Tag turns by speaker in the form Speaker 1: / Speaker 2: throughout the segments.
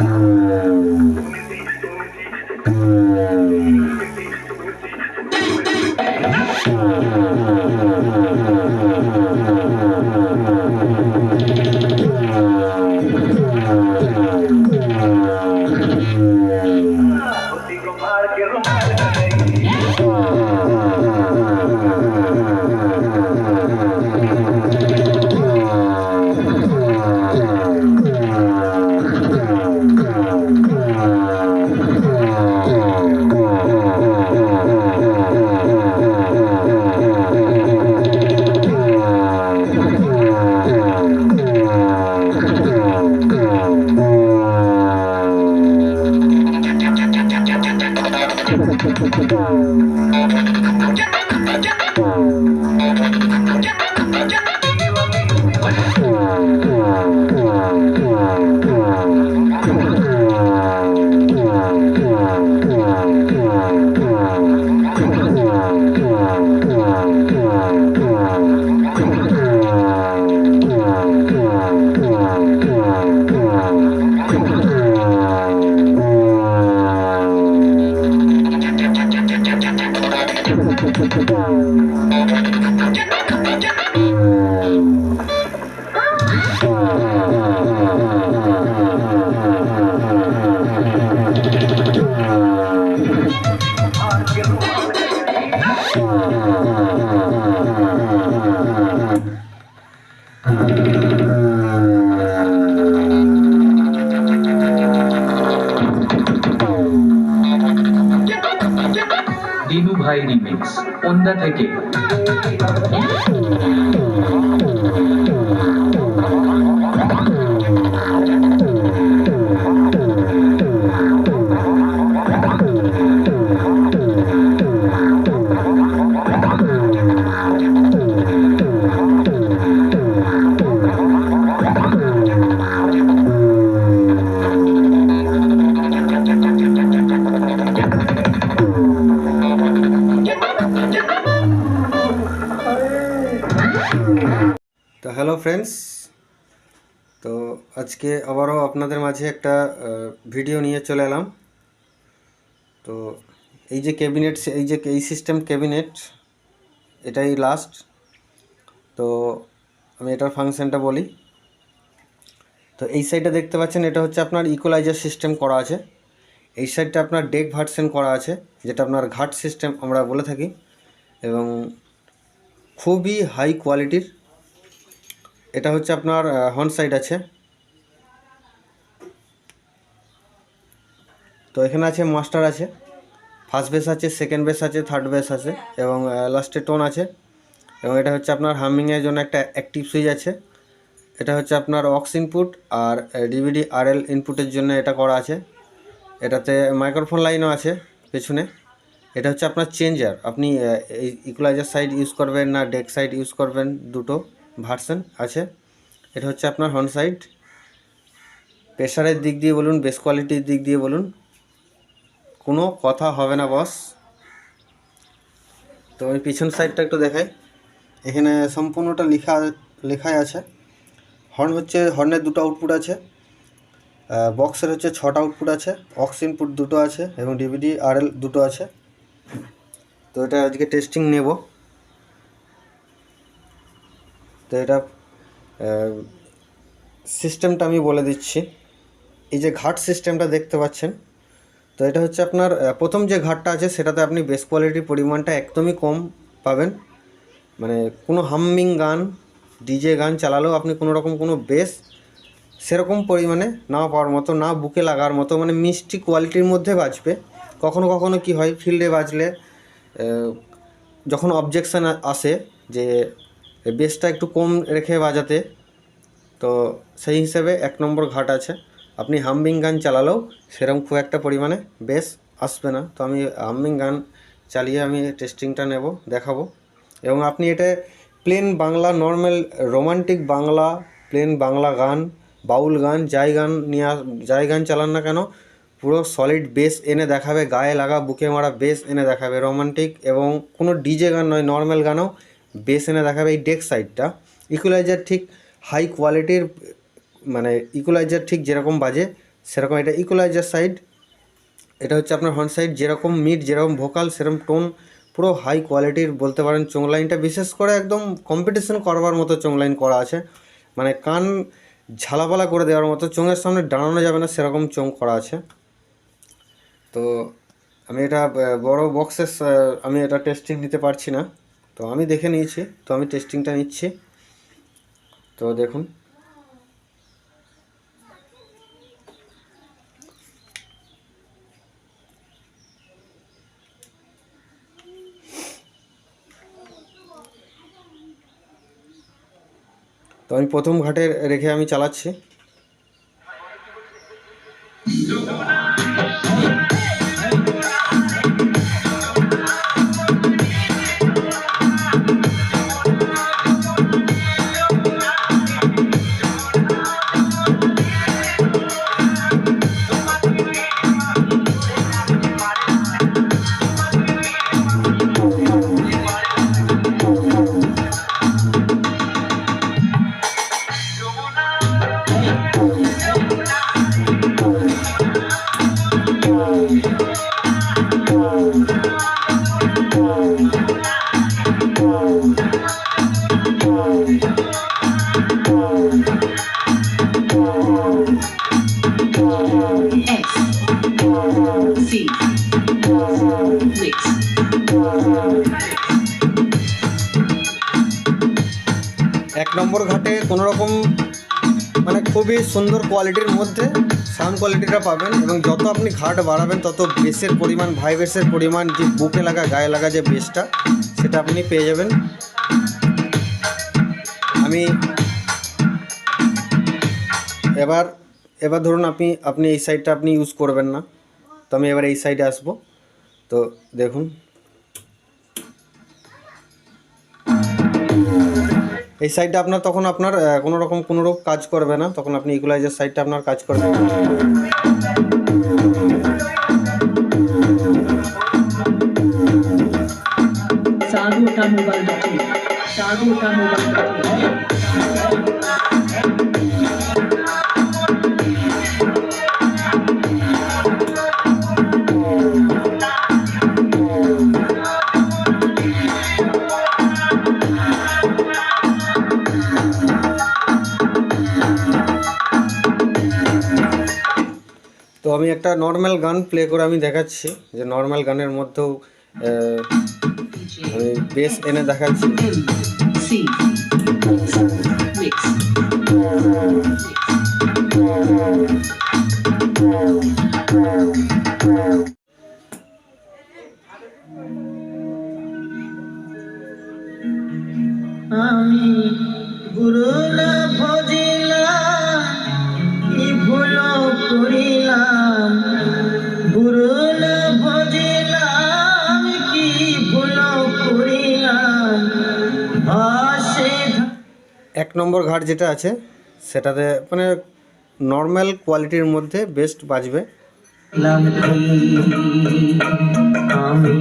Speaker 1: 음. 음. ちょ
Speaker 2: っと。Thank you. আজকে আবারও আপনাদের মাঝে একটা ভিডিও নিয়ে চলে এলাম। তো এই যে ক্যাবিনেট এই যে এই সিস্টেম ক্যাবিনেট এটাই লাস্ট তো আমি এটার ফাংশনটা বলি। তো এই সাইডটা দেখতে পাচ্ছেন, এটা হচ্ছে আপনার ইকুয়ালাইজার সিস্টেম করা আছে। এই সাইডটা আপনার ডেক ভার্সন করা আছে, যেটা আপনার ঘাট সিস্টেম আমরা বলে থাকি। এবং খুবই হাই কোয়ালিটির এটা হচ্ছে আপনার হর্ন সাইড আছে। তো এখানে আছে মাস্টার আছে ফার্স্ট বেস আছে সেকেন্ড বেস আছে থার্ড বেস আছে এবং লাস্টে টোন আছে এবং এটা হচ্ছে আপনার হামিংয়ের জন্য একটা অ্যাক্টিভ সুইচ আছে। এটা হচ্ছে আপনার অক্স ইনপুট আর ডিভিডি আরএল ইনপুটের জন্য এটা করা আছে। এটাতে মাইক্রোফোন লাইনও আছে পেছনে। এটা হচ্ছে আপনার চেঞ্জার আপনি ইকুলাইজার সাইড ইউজ করবেন না ডেক সাইড ইউজ করবেন, দুটো ভার্সন আছে। এটা হচ্ছে আপনার হর্ন সাইড প্রেশারের দিক দিয়ে বলুন বেস কোয়ালিটির দিক দিয়ে বলুন কোনো কথা হবে না বস তো আমি পিছন সাইডটা একটু দেখাই। এখানে সম্পূর্ণটা লেখা, লেখাই আছে। হর্ন হচ্ছে হর্নের দুটো আউটপুট আছে। বক্সের হচ্ছে ছটা আউটপুট আছে। অক্স ইনপুট দুটো আছে এবং ডিভিডি আরএল দুটো আছে। তো এটা আজকে টেস্টিং নেব। তো এটা সিস্টেমটা আমি বলে দিচ্ছি। এই যে ঘাট সিস্টেমটা দেখতে পাচ্ছেন তো এটা হচ্ছে আপনার প্রথম যে ঘাটটা আছে, সেটাতে আপনি বেস কোয়ালিটির পরিমাণটা একদমই কম পাবেন। মানে কোনো হাম্মিং গান ডিজে গান চালালেও আপনি কোনো রকম কোনো বেস সেরকম পরিমাণে না পাওয়ার মতো, না বুকে লাগার মতো মানে মিষ্টি কোয়ালিটির মধ্যে বাজবে। কখনো কখনো কি হয় ফিল্ডে বাজলে যখন অবজেকশান আসে যে বেসটা একটু কম রেখে বাজাতে, তো সেই হিসেবে এক নম্বর ঘাট আছে। আপনি হাম্বিং গান চালালেও সেরকম খুব একটা পরিমাণে বেশ আসবে না। তো আমি হাম্বিং গান চালিয়ে আমি টেস্টিংটা নেব, দেখাবো। এবং আপনি এটা plain Bangla normal romantic Bangla plain Bangla গান, বাউল গান, যাই গান নিয়ে যাই গান চালান না কেন, পুরো সলিড বেস এনে দেখাবে, গায়ে লাগা, বুকে মারা বেস এনে দেখাবে। রোমান্টিক এবং কোনো ডিজে গান নয় নর্মাল গানও বেস এনে দেখাবে এই ডেক সাইডটা ইকুয়ালাইজার ঠিক হাই কোয়ালিটির মানে ইকুলাইজার ঠিক যেরকম বাজে, সেরকম এটা ইকুলাইজার সাইড এটা হচ্ছে আপনার হর্ন সাইড যেরকম মিড যেরকম ভোকাল সেরকম টোন পুরো হাই কোয়ালিটির বলতে পারেন চোং লাইনটা বিশেষ করে একদম কম্পিটিশন করবার মতো চোং লাইন করা আছে। মানে কান ঝালাপালা করে দেওয়ার মতো, চোঙের সামনে দাঁড়ানো যাবে না, সেরকম চোং করা আছে। তো আমি এটা বড় বক্সে আমি এটা টেস্টিং নিতে পারছি না। তো আমি দেখে নিয়েছি, তো আমি টেস্টিংটা নিচ্ছি। তো দেখুন। তো আমি প্রথম ঘাটে রেখে আমি চালাচ্ছি। নম্বর ঘাটে কোনো রকম মানে খুবই সুন্দর কোয়ালিটির মধ্যে সাউন্ড কোয়ালিটিটা পাবেন এবং যত আপনি ঘাট বাড়াবেন, তত বেসের পরিমাণ ভাইব্রেসের পরিমাণ, যে বুকে লাগা, গায়ে লাগা যে বেসটা সেটা আপনি পেয়ে যাবেন। আমি এবার এবার ধরুন আপনি আপনি এই সাইডটা আপনি ইউজ করবেন না, তো আমি এবার এই সাইডে আসব। তো দেখুন। এই সাইডটা আপনার তখন আপনার কোনো রকম, কোনো কাজ করবে না। তখন আপনি ইকুলাইজার সাইডটা আপনার কাজ করবে।
Speaker 3: Sagu Tamu Baldati Sagu
Speaker 2: আমি একটা নর্মাল গান প্লে করে আমি দেখাচ্ছি। যে নর্মাল গানের মধ্যেও আমি বেস এনে দেখাচ্ছি। নম্বর ঘাট যেটা আছে সেটাতে মানে নর্মাল কোয়ালিটির মধ্যে বেস্ট বাজবে।
Speaker 4: আমি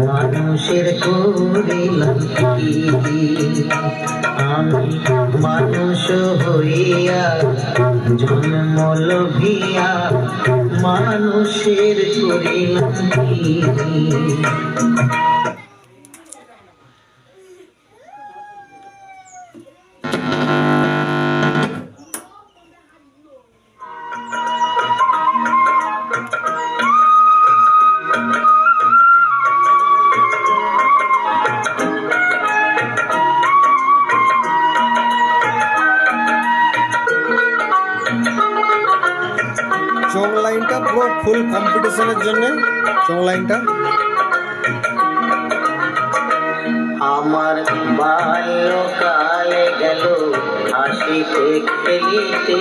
Speaker 4: মানুষের করিলাম আমি মানুষ হইয়া জন্ম লভিয়া মানুষের করিলাম আমার বাল্যকালে গেল হাসিতে খেলিতে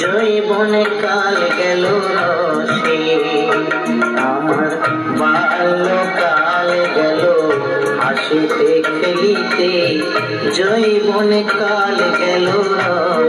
Speaker 4: জৈবনে কাল গেল রসে আমার বাল্যকাল গেল হাসিতে খেলিতে জৈবনে কাল গেল রসে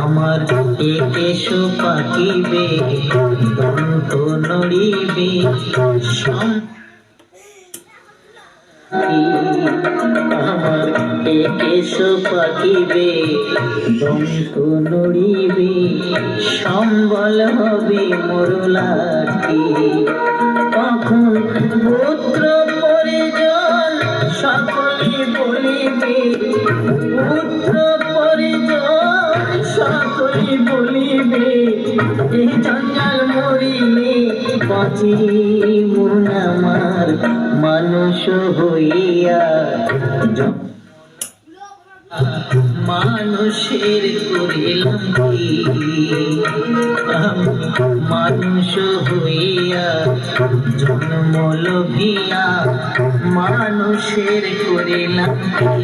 Speaker 4: আমার একেশো পাকিবে দন্ত নড়িবে আমার একেশো পাকিবে দন্ত নড়িবে, সম্বল হবে মরলাটি তখন পুত্র পুত্র পরিজন সকলে বলিবে এই জঞ্জাল মরিলে বাঁচি মন মানুষ হইয়া মানুষের করিলাম কি? আমি মানুষ হইয়া জন্ম লোভিয়া মানুষের করিলাম কি?